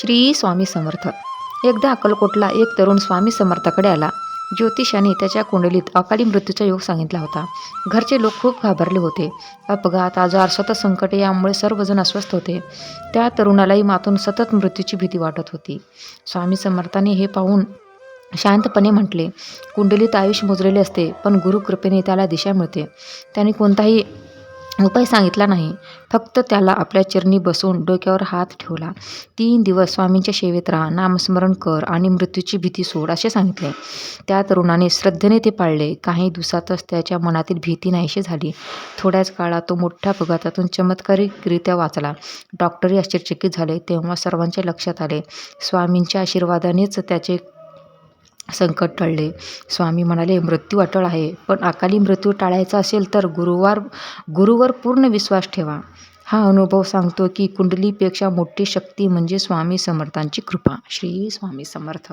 श्री स्वामी समर्थ. एकदा अक्कलकोटला एक तरुण स्वामी समर्थाकडे आला. ज्योतिषाने त्याच्या कुंडलीत अकाली मृत्यूचा योग सांगितला होता. घरचे लोक खूप घाबरले होते. अपघात आजार सतत संकट यामुळे सर्वजण अस्वस्थ होते. त्या तरुणालाही मातून सतत मृत्यूची भीती वाटत होती. स्वामी समर्थाने हे पाहून शांतपणे म्हटले कुंडलीत आयुष्य मोजलेले असते पण गुरुकृपेने त्याला दिशा मिळते. त्याने कोणताही उपाय सांगितला नाही. फक्त त्याला आपल्या चरणी बसून डोक्यावर हात ठेवला. तीन दिवस स्वामींच्या सेवेत राहा नामस्मरण कर आणि मृत्यूची भीती सोड असे सांगितले. त्या तरुणाने श्रद्धेने ते पाळले. काही दिवसातच त्याच्या मनातील भीती नाहीशी झाली. थोड्याच काळात तो मोठ्या अपघातातून चमत्कारिकरित्या वाचला. डॉक्टरही आश्चर्यचकित झाले तेव्हा सर्वांच्या लक्षात आले. स्वामींच्या आशीर्वादानेच त्याचे संकट टळले. स्वामी म्हणाले मृत्यू अटळ आहे पण अकाली मृत्यू टाळायचा असेल तर गुरुवार गुरुवर पूर्ण विश्वास ठेवा हा अनुभव सांगतो की कुंडलीपेक्षा मोठी शक्ती म्हणजे स्वामी समर्थांची कृपा. श्री स्वामी समर्थ.